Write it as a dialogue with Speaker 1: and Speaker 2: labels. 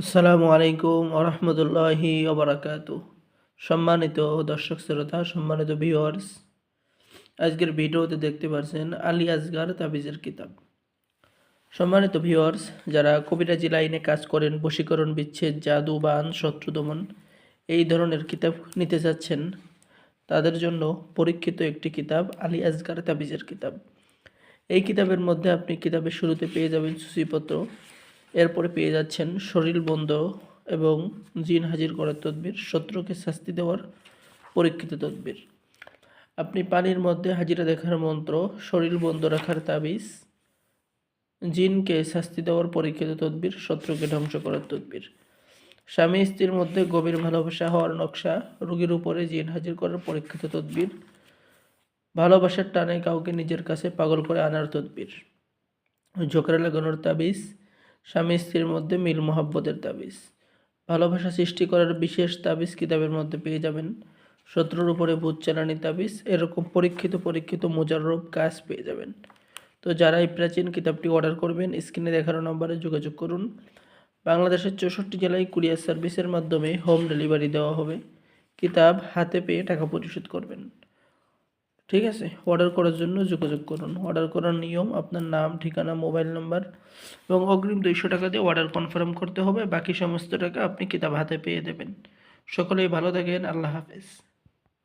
Speaker 1: আসসালামু আলাইকুম আরহামদুল্লাহি ওবরাকাত। সম্মানিত দর্শক শ্রোতা, সম্মানিত ভিউয়ার্স আজকের ভিডিওতে দেখতে পাচ্ছেন আলী আসগার তাবিজের কিতাব। সম্মানিত ভিউয়ার্স যারা কবিরাজি লাইনে কাজ করেন, বশীকরণ বিচ্ছেদ, জাদু, বান, শত্রু দমন, এই ধরনের কিতাব নিতে যাচ্ছেন, তাদের জন্য পরীক্ষিত একটি কিতাব, আলী আসগার তাবিজের কিতাব। এই কিতাবের মধ্যে আপনি কিতাবের শুরুতে পেয়ে যাবেন সূচিপত্র। এরপরে পেয়ে যাচ্ছেন শরীর বন্ধ এবং জিন হাজির করার তদবির, শত্রুকে শাস্তি দেওয়ার পরীক্ষিত তদবির। আপনি পানির মধ্যে হাজিরা দেখার মন্ত্র শরীর বন্ধ রাখার তাবিজ, জিনকে শাস্তি দেওয়ার পরীক্ষিত তদবির, শত্রুকে ধ্বংস করার তদবির। স্বামী স্ত্রীর মধ্যে গভীর ভালোবাসা হওয়ার নকশা, রোগীর উপরে জিন হাজির করার পরীক্ষিত তদবির, ভালোবাসার টানে কাউকে নিজের কাছে পাগল করে আনার তদবির। ঝোঁকরা লাগানোর তাবিজ স্বামী স্ত্রীর মধ্যে মিল মোহাব্বতের তাবিজ। ভালোবাসা সৃষ্টি করার বিশেষ তাবিজ কিতাবের মধ্যে পেয়ে যাবেন। শত্রুর উপরে ভূত চালানি তাবিজ, এরকম পরীক্ষিত পরীক্ষিত মোজাররব কাজ পেয়ে যাবেন। তো যারা এই প্রাচীন কিতাবটি অর্ডার করবেন, স্ক্রিনে দেখানো নম্বরে যোগাযোগ করুন। বাংলাদেশের চৌষট্টি জেলায় কুরিয়ার সার্ভিসের মাধ্যমে হোম ডেলিভারি দেওয়া হবে। কিতাব হাতে পেয়ে টাকা পরিশোধ করবেন। ঠিক আছে? অর্ডার করার জন্য যোগাযোগ করুন। অর্ডার করার নিয়ম, আপনার নাম, ঠিকানা মোবাইল নাম্বার এবং অগ্রিম দুইশো টাকা দিয়ে অর্ডার কনফার্ম করতে হবে। বাকি সমস্ত টাকা আপনি কিতাব হাতে পেয়ে দেবেন। সকলেই ভালো থাকেন। আল্লাহ হাফেজ।